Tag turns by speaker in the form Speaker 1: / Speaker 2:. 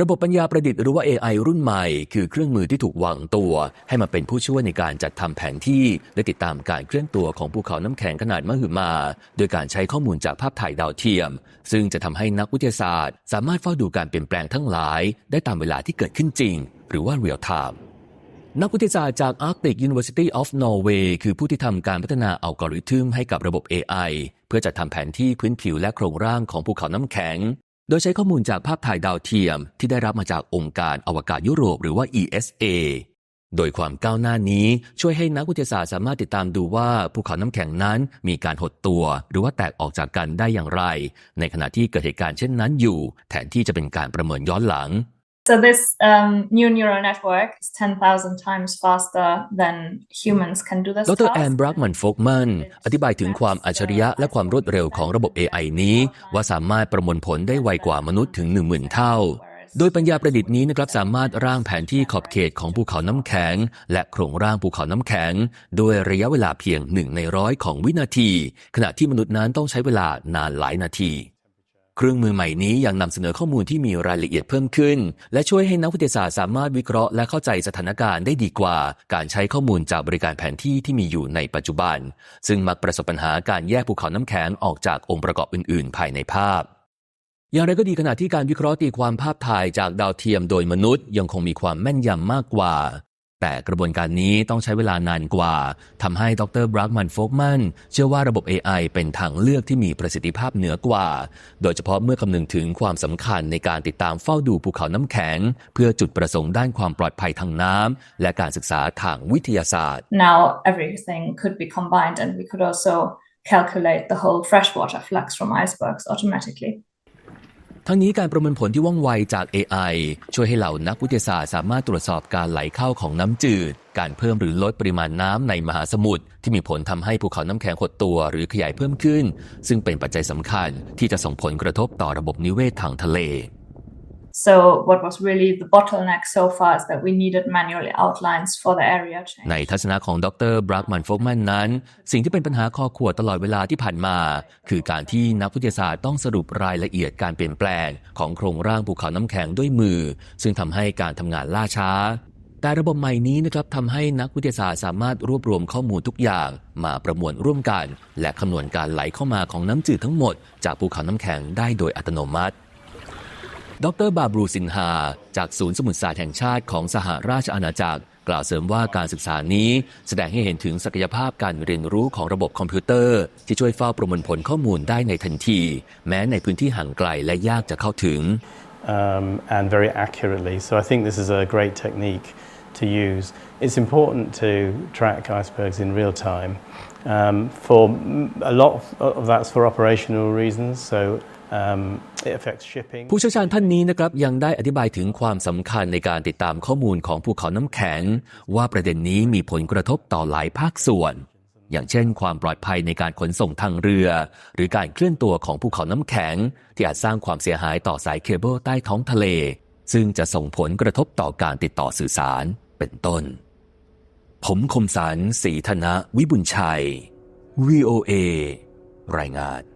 Speaker 1: ระบบปัญญาประดิษฐ์หรือว่า AI รุ่นใหม่ คือเครื่องมือที่ถูกวางตัว ให้มาเป็นผู้ช่วยในการจัดทำแผนที่ และติดตามการเคลื่อนตัวของภูเขาน้ำแข็งขนาดมหึมา โดยการใช้ข้อมูลจากภาพถ่ายดาวเทียม ซึ่งจะทำให้นักวิทยาศาสตร์ สามารถเฝ้าดูการเปลี่ยนแปลงทั้งหลาย ได้ตามเวลาที่เกิดขึ้นจริง หรือว่า real time นักวิทยาศาสตร์จาก Arctic University of Norway คือผู้ที่ทำการพัฒนาอัลกอริทึมให้กับระบบ AI เพื่อจัดทำแผนที่พื้นผิวและโครงร่างของภูเขาน้ำแข็ง โดยใช้ข้อมูลจากภาพถ่ายดาวเทียมที่ได้รับมาจากองค์การอวกาศยุโรปหรือว่า ESA โดยความก้าวหน้านี้ช่วยให้นักวิทยาศาสตร์สามารถติดตามดูว่าภูเขาน้ำแข็งนั้นมีการหดตัว หรือว่าแตกออกจากกันได้อย่างไร ในขณะที่เกิดเหตุการณ์เช่นนั้นอยู่ แทนที่จะเป็นการประเมินย้อนหลัง
Speaker 2: So this um, new neural network is 10,000 times faster than humans can do this
Speaker 1: ดร
Speaker 2: task.
Speaker 1: แอนบรักมันโฟกมันอธิบายถึงความอัจฉริยะและความรวดเร็วของระบบ AI นี้ ว่าสามารถประมวลผลได้ไวกว่ามนุษย์ถึง 10,000 เท่า โดยปัญญาประดิษฐ์นี้นะครับสามารถร่างแผนที่ขอบเขตของภูเขาน้ำแข็ง และโครงร่างภูเขาน้ำแข็งโดยระยะเวลาเพียงหนึ่งในร้อยของวินาที ขณะที่มนุษย์นั้นต้องใช้เวลานานหลายนาที เครื่องมือใหม่นี้ยังนำเสนอข้อมูลที่มีรายละเอียดเพิ่มขึ้น และช่วยให้นักวิทยาศาสตร์สามารถวิเคราะห์และเข้าใจสถานการณ์ได้ดีกว่า การใช้ข้อมูลจากบริการแผนที่ที่มีอยู่ในปัจจุบัน ซึ่งมักประสบปัญหาการแยกภูเขาน้ำแข็งออกจากองค์ประกอบอื่น ๆ ภายในภาพอย่างไรก็ดีขณะที่การวิเคราะห์ตีความภาพถ่ายจากดาวเทียมโดยมนุษย์ยังคงมีความแม่นยำมากกว่า แต่กระบวนการนี้ต้องใช้เวลานานกว่า ทำให้ดรบรักมันโฟกมันเชื่อว่าระบบ AI เป็นทางเลือกที่มีประสิทธิภาพเหนือกว่า โดยเฉพาะเมื่อคำนึงถึงความสำคัญในการติดตามเฝ้าดูภูเขาน้ำแข็ง เพื่อจุดประสงค์ด้านความปลอดภัยทางน้ำและการศึกษาทางวิทยาศาสตร์
Speaker 2: Now everything could be combined and we could also calculate the whole freshwater flux from icebergs automatically.
Speaker 1: ทั้งนี้การประเมินผลที่ว่องไวจาก AI ช่วยให้เหล่านักวิทยาศาสตร์สามารถตรวจสอบการไหลเข้าของน้ำจืด การเพิ่มหรือลดปริมาณน้ำในมหาสมุทรที่มีผลทำให้ภูเขาน้ำแข็งหดตัวหรือขยายเพิ่มขึ้น ซึ่งเป็นปัจจัยสำคัญที่จะส่งผลกระทบต่อระบบนิเวศทางทะเล
Speaker 2: So what was really the bottleneck so far is that we needed manual outlines for the area change.
Speaker 1: ในทัศนะของดรบรักมันโฟกแมนนั้น สิ่งที่เป็นปัญหาคอขวดตลอดเวลาที่ผ่านมา คือการที่นักวิทยาศาสตร์ต้องสรุปรายละเอียดการเปลี่ยนแปลงของโครงร่างภูเขาน้ำแข็งด้วยมือ ซึ่งทำให้การทำงานล่าช้า แต่ระบบใหม่นี้นะครับทำให้นักวิทยาศาสตร์สามารถรวบรวมข้อมูลทุกอย่าง มาประมวลร่วมกัน และคำนวณการไหลเข้ามาของน้ำจืดทั้งหมด จากภูเขาน้ำแข็งได้โดยอัตโนมัติ ดรบาบรูสินฮาจากศูนย์สมุทรศาสตร์แห่งชาติของสหราชอาณาจักร กล่าวเสริมว่าการศึกษานี้ แสดงให้เห็นถึงศักยภาพการเรียนรู้ของระบบคอมพิวเตอร์ ที่ช่วยเฝ้าประมวลผลข้อมูลได้ในทันที แม้ในพื้นที่ห่างไกลและยากจะเข้าถึง
Speaker 3: um, and very accurately. So I think this is a great technique to use. It's important to track icebergs in real time. Um, for a lot of that's for operational reasons. So
Speaker 1: ผู้เชี่ยวชาญท่านนี้นะครับยังได้อธิบายถึงความสำคัญในการติดตามข้อมูลของภูเขาน้ำแข็ง ว่าประเด็นนี้มีผลกระทบต่อหลายภาคส่วน อย่างเช่น ความปลอดภัยในการขนส่งทางเรือ หรือการเคลื่อนตัวของภูเขาน้ำแข็ง ที่อาจสร้างความเสียหายต่อสายเคเบิลใต้ท้องทะเล ซึ่งจะส่งผลกระทบต่อการติดต่อสื่อสารเป็นต้น ผมคมสันศรีธนะ วิบุญชัย VOA รายงาน